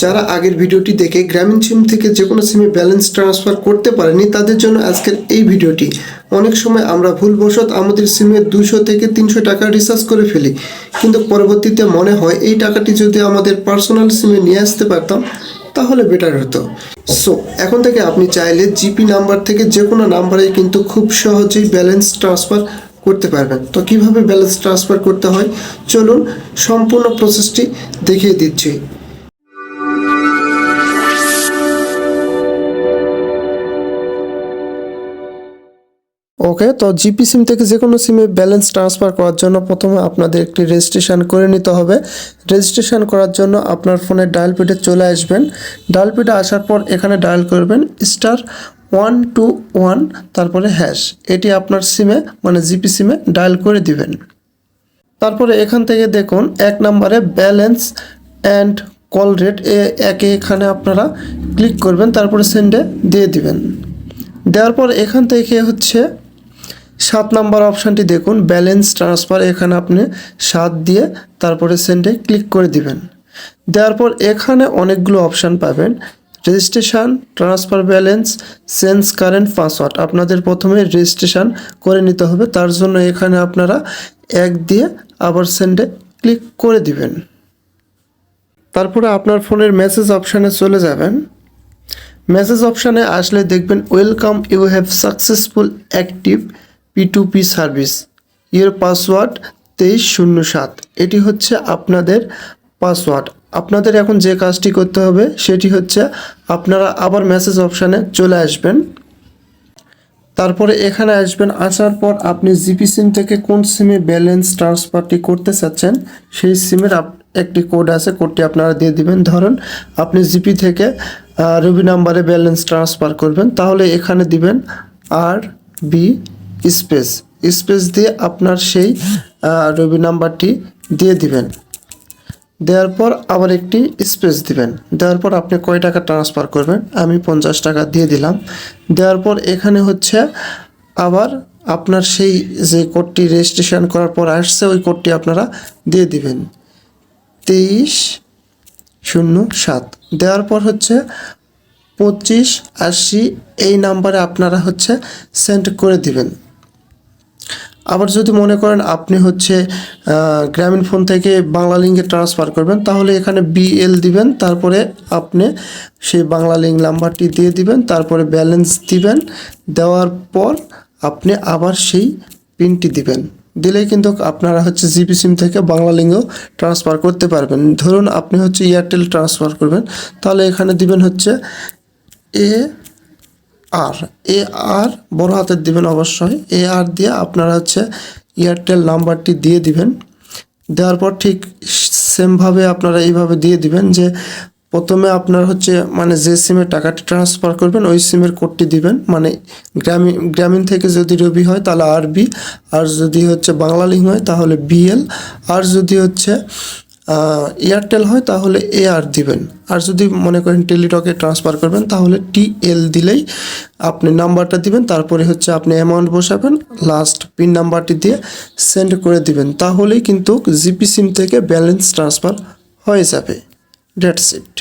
যারা আগের ভিডিওটি দেখে গ্রামীণ সিম থেকে যে কোনো সিমে ব্যালেন্স ট্রান্সফার করতে পারেনি, তাদের জন্য আজকের এই ভিডিওটি। অনেক সময় আমরা ভুলবশত আমাদের সিমে দুশো থেকে তিনশো টাকা রিচার্জ করে ফেলি, কিন্তু পরবর্তীতে মনে হয় এই টাকাটি যদি আমাদের পার্সোনাল সিমে নিয়ে আসতে পারতাম, তাহলে বেটার হতো। সো এখন থেকে আপনি চাইলে জিপি নাম্বার থেকে যে কোনো নাম্বারে কিন্তু খুব সহজেই ব্যালেন্স ট্রান্সফার করতে পারবেন। তো কীভাবে ব্যালেন্স ট্রান্সফার করতে হয়? চলুন সম্পূর্ণ প্রসেসটি দেখিয়ে দিচ্ছি। ওকে তো জিপি সিম থেকে যে কোনো সিমে ব্যালেন্স ট্রান্সফার করার জন্য প্রথমে আপনাদের একটি রেজিস্ট্রেশন করে নিতে হবে। রেজিস্ট্রেশন করার জন্য আপনার ফোনে ডায়াল পেডে চলে আসবেন। ডায়াল পেডে আসার পর এখানে ডায়াল করবেন স্টার ওয়ান টু ওয়ান তারপরে হ্যাশ এটি আপনার সিমে মানে জিপি সিমে ডায়াল করে দিবেন। তারপরে এখান থেকে দেখুন, এক নম্বরে ব্যালেন্স অ্যান্ড কল রেট এ একে এখানে আপনারা ক্লিক করবেন, তারপরে সেন্ডে দিয়ে দিবেন। দেওয়ার পর এখান থেকে হচ্ছে সাত নাম্বার অপশানটি দেখুন ব্যালেন্স ট্রান্সফার এখানে আপনি সাত দিয়ে তারপরে সেন্ডে ক্লিক করে দিবেন। দেওয়ার পর এখানে অনেকগুলো অপশান পাবেন। Registration transfer balance sense current password আপনাদের প্রথমে রেজিস্ট্রেশন করে নিতে হবে, তার জন্য এখানে আপনারা এক দিয়ে আবার সেন্ডে ক্লিক করে দিবেন। তারপরে আপনার ফোনের মেসেজ অপশানে চলে যাবেন। মেসেজ অপশানে আসলে দেখবেন welcome you have successful active P two P service ইয়ের পাসওয়ার্ড তেইশ শূন্য সাত। এটি হচ্ছে আপনাদের পাসওয়ার্ড আপনাদের এখন যে কাজটি করতে হবে, সেটি হচ্ছে আপনারা আবার মেসেজ অপশানে চলে আসবেন। তারপরে এখানে আসবেন, আসার পর আপনি জিপি সিম থেকে কোন সিমে ব্যালেন্স ট্রান্সফারটি করতে চাচ্ছেন, সেই সিমের একটি কোড আছে কোডটি আপনারা দিয়ে দিবেন। ধরুন, আপনি জিপি থেকে রবি নাম্বারে ব্যালেন্স ট্রান্সফার করবেন, তাহলে এখানে দিবেন আর বি স্পেস স্পেস দিয়ে আপনার সেই রবি নাম্বারটি দিয়ে দিবেন। দেওয়ার পর আবার একটি স্পেস দিবেন। দেওয়ার পর আপনি কয় টাকা ট্রান্সফার করবেন? আমি পঞ্চাশ টাকা দিয়ে দিলাম। দেওয়ার পর এখানে হচ্ছে আবার আপনার সেই যে কোডটি রেজিস্ট্রেশন করার পর আসছে, ওই কোডটি আপনারা দিয়ে দিবেন। তেইশ শূন্য সাত। দেওয়ার পর হচ্ছে পঁচিশ আশি এই নাম্বারে আপনারা হচ্ছে সেন্ড করে দিবেন। আবার যদি মনে করেন আপনি হচ্ছে গ্রামীণ ফোন থেকে বাংলা লিঙ্কে ট্রান্সফার করবেন, তাহলে এখানে বিএল দিবেন, তারপরে আপনি সেই বাংলা লিঙ্ক নাম্বারটি দিয়ে দিবেন, তারপরে ব্যালেন্স দিবেন, দেওয়ার পর আপনি আবার সেই পিনটি দিবেন। দিলেই কিন্তু আপনারা হচ্ছে জিপি সিম থেকে বাংলা লিঙ্কেও ট্রান্সফার করতে পারবেন। ধরুন আপনি হচ্ছে এয়ারটেল ট্রান্সফার করবেন, তাহলে এখানে দিবেন হচ্ছে এ আর এ আর বড় হাতের দিবেন অবশ্যই। এ আর দিয়ে আপনারা হচ্ছে এয়ারটেল নাম্বারটি দিয়ে দিবেন। দেওয়ার পর ঠিক সেমভাবে আপনারা এইভাবে দিয়ে দিবেন যে প্রথমে আপনার হচ্ছে মানে যে সিমের টাকাটি ট্রান্সফার করবেন, ওই সিমের কোডটি দিবেন। মানে গ্রামীণ গ্রামীণ থেকে যদি রবি হয়, তাহলে আরবি আর যদি হচ্ছে বাংলা হয়, তাহলে বিএল আর যদি হচ্ছে এয়ারটেল হয়, তাহলে এ আর দিবেন। আর যদি মনে করেন টেলিটকে ট্রান্সফার করবেন, তাহলে টি এল দিলেই আপনি নাম্বারটা দিবেন, তারপরে হচ্ছে আপনি অ্যামাউন্ট বসাবেন লাস্ট পিন নাম্বারটি দিয়ে সেন্ড করে দিবেন। তাহলেই কিন্তু জিপি সিম থেকে ব্যালেন্স ট্রান্সফার হয়ে যাবে। ডেটস ইট